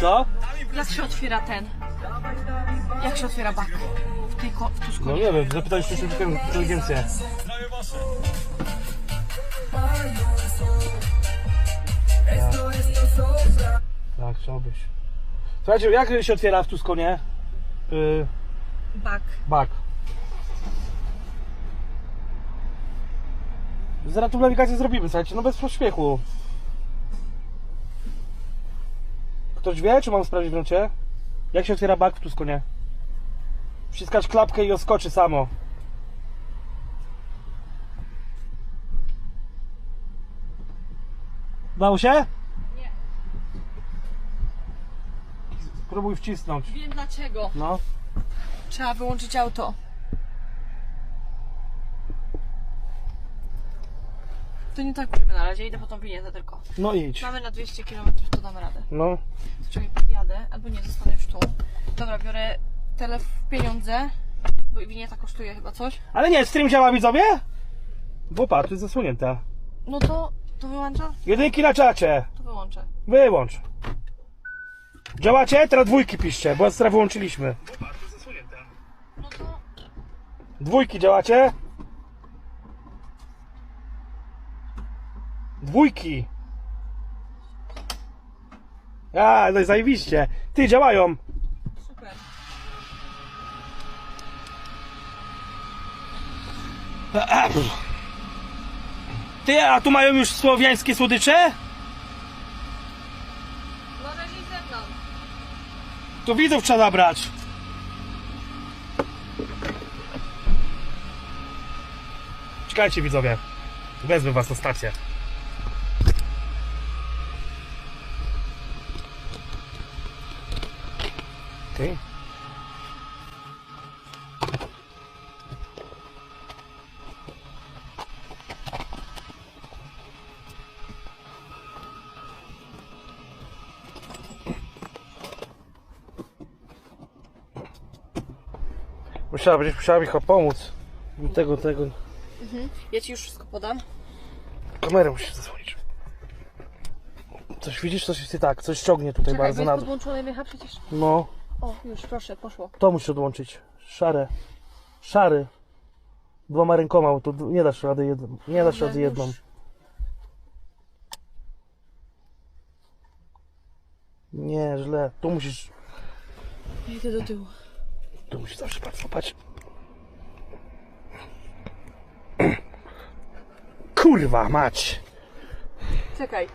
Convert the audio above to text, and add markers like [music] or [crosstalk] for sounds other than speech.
Co? Jak się otwiera ten? Jak się otwiera bak? W tej ko- w No nie wiem, zapytaj sztuczną inteligencję. Tak, chciałbyś. Słuchajcie, jak się otwiera w Tuskonie? Yy, Bak. bak. Zaraz tu nawigację zrobimy, słuchajcie, no bez pośpiechu. Ktoś wie, czy mam sprawdzić w nocie? Jak się otwiera bak w Tuskonie? Wciskać klapkę i oskoczy samo. Dało się? Nie. Spróbuj wcisnąć. Wiem dlaczego. No. Trzeba wyłączyć auto. To nie tankujemy na razie, idę po tą winietę tylko. No idź. Mamy na 200 km, to damy radę. No. Czekaj, podjadę, albo nie, zostanę już tu. Dobra, biorę telef pieniądze, bo winieta kosztuje chyba coś. Ale nie, stream działa widzowie? Bo patrz, to jest zasłonięta. No to, to wyłączę? Jedynki na czacie. To wyłączę. Wyłącz. Działacie? Teraz dwójki piszcie, bo teraz wyłączyliśmy. No to... Dwójki działacie? Dwójki. A, no i zajebiście. Ty, działają. Super. [clears throat] Ty, a tu mają już słowiańskie słodycze? Na razie ze mną. Tu widzów trzeba zabrać. Czekajcie widzowie. Wezmę was na stację. Okej. Musiała, będziesz musiała mi chyba pomóc. Tego, tego. Ja ci już wszystko podam. Kamerę musisz zasłonić. Coś widzisz? Coś jest tak. Coś ciągnie tutaj Czekaj, bardzo bo na jest dół. podłączone Micha przecież. No, O, już, proszę, poszło. to musisz odłączyć. Szare. Szary. Dwoma rękoma, bo to nie dasz rady jedną. Nie dasz rady jedną. już. Nie, źle. Tu musisz. Ja idę do tyłu. Tu musisz zawsze patrzeć. Patrz. Kurwa, mać. Czekaj.